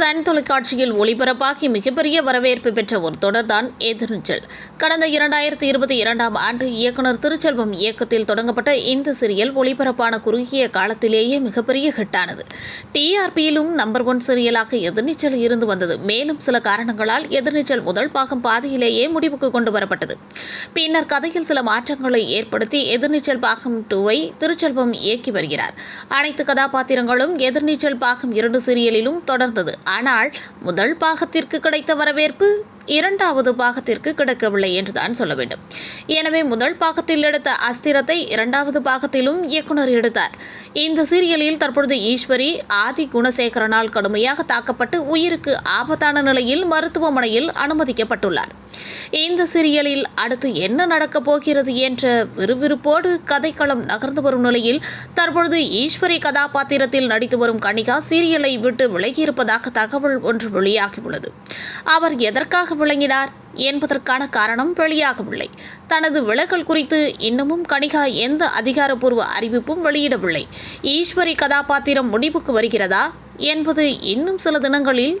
Sun தொலைக்காட்சியில் ஒளிபரப்பாகி மிகப்பெரிய வரவேற்பு பெற்ற ஒரு தொடர்தான் எதிர்நீச்சல் கடந்த இரண்டாயிரத்தி இருபத்தி இரண்டாம் ஆண்டு இயக்குனர் திருச்செல்வம் இயக்கத்தில் தொடங்கப்பட்ட இந்த சீரியல் ஒளிபரப்பான குறுகிய காலத்திலேயே மிகப்பெரிய ஹிட்டானது. டிஆர்பியிலும் நம்பர் ஒன் சீரியலாக எதிர்நீச்சல் இருந்து வந்தது. மேலும் சில காரணங்களால் எதிர்நீச்சல் முதல் பாகம் பாதியிலேயே முடிவுக்கு கொண்டு வரப்பட்டது. பின்னர் கதையில் சில மாற்றங்களை ஏற்படுத்தி எதிர்நீச்சல் பாகம் டூவை திருச்செல்வம் இயக்கி வருகிறார். அனைத்து கதாபாத்திரங்களும் எதிர்நீச்சல் பாகம் இரண்டு சீரியலிலும் தொடர்ந்தது. ஆனால் முதல் பாகத்திற்கு கிடைத்த வரவேற்பு இரண்டாவது பாகத்திற்கு கிடைக்கவில்லை என்றுதான் சொல்ல வேண்டும். எனவே முதல் பாகத்தில் எடுத்த அஸ்திரத்தை இரண்டாவது பாகத்திலும் இயக்குனர் எடுத்தார். இந்த சீரியலில் தற்பொழுது ஈஸ்வரி ஆதி குணசேகரனால் கடுமையாக தாக்கப்பட்டு உயிருக்கு ஆபத்தான நிலையில் மருத்துவமனையில் அனுமதிக்கப்பட்டுள்ளார். இந்த சீரியலில் அடுத்து என்ன நடக்கப் போகிறது என்ற விறுவிறுப்போடு கதைக்களம் நகர்ந்து வரும் நிலையில் தற்பொழுது ஈஸ்வரி கதாபாத்திரத்தில் நடித்து வரும் கனிகா சீரியலை விட்டு விலகியிருப்பதாக தகவல் ஒன்று வெளியாகியுள்ளது. அவர் எதற்காக விளங்கினார் என்பதற்கான காரணம் வெளியாகவில்லை. தனது விலகல் குறித்து இன்னமும் கணிகா எந்த அதிகாரப்பூர்வ அறிவிப்பும் வெளியிடவில்லை. ஈஸ்வரி கதாபாத்திரம் முடிவுக்கு வருகிறதா என்பது இன்னும் சில தினங்களில்